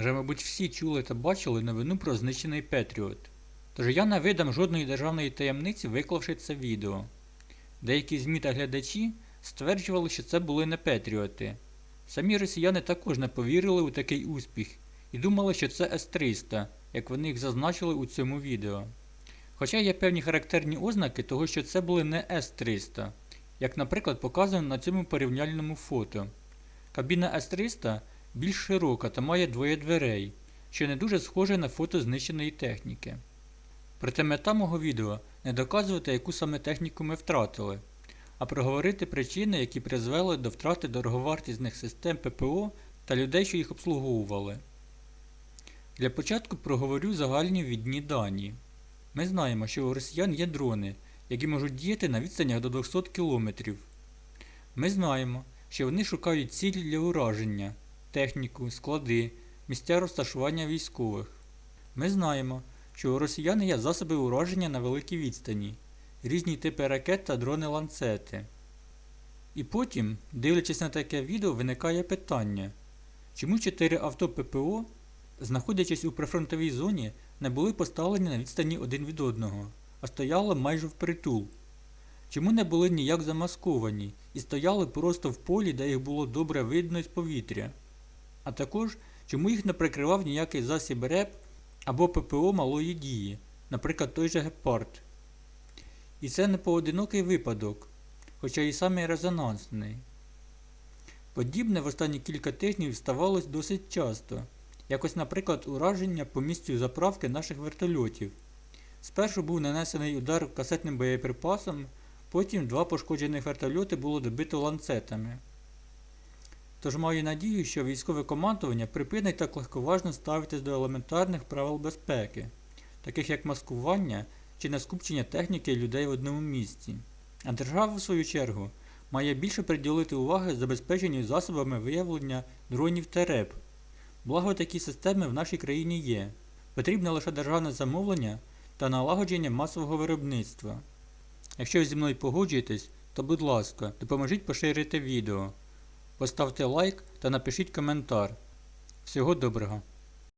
Вже, мабуть, всі чули та бачили новину про знищений Петріот. Тож я не видам жодної державної таємниці, виклавши це відео. Деякі ЗМІ та глядачі стверджували, що це були не Петріоти. Самі росіяни також не повірили у такий успіх і думали, що це С-300, як вони їх зазначили у цьому відео. Хоча є певні характерні ознаки того, що це були не С-300, як, наприклад, показано на цьому порівняльному фото. Кабіна С-300 більш широка та має двоє дверей, що не дуже схоже на фото знищеної техніки. Проте мета мого відео не доказувати, яку саме техніку ми втратили, а проговорити причини, які призвели до втрати дороговартісних систем ППО та людей, що їх обслуговували. Для початку проговорю загальні відні дані. Ми знаємо, що у росіян є дрони, які можуть діяти на відстанях до 200 км. Ми знаємо, що вони шукають цілі для ураження, техніку, склади, місця розташування військових. Ми знаємо, що у росіян є засоби ураження на великій відстані, різні типи ракет та дрони ланцети. І потім, дивлячись на таке відео, виникає питання, чому 4 авто ППО, знаходячись у прифронтовій зоні, не були поставлені на відстані один від одного, а стояли майже впритул? Чому не були ніяк замасковані і стояли просто в полі, де їх було добре видно з повітря? А також, чому їх не прикривав ніякий засіб РЕП або ППО малої дії, наприклад, той же Гепард? І це не поодинокий випадок, хоча і самий резонансний. Подібне в останні кілька тижнів ставалось досить часто, якось, наприклад, ураження по місцю заправки наших вертольотів. Спершу був нанесений удар касетним боєприпасом, потім два пошкоджених вертольоти було добито ланцетами. Тож маю надію, що військове командування припинить так легковажно ставитись до елементарних правил безпеки, таких як маскування чи нескупчення техніки людей в одному місці. А держава, в свою чергу, має більше приділити уваги забезпеченню засобами виявлення дронів та РЕП. Благо такі системи в нашій країні є. Потрібне лише державне замовлення та налагодження масового виробництва. Якщо ви зі мною погоджуєтесь, то будь ласка, допоможіть поширити відео. Поставте лайк та напишіть коментар. Всього доброго!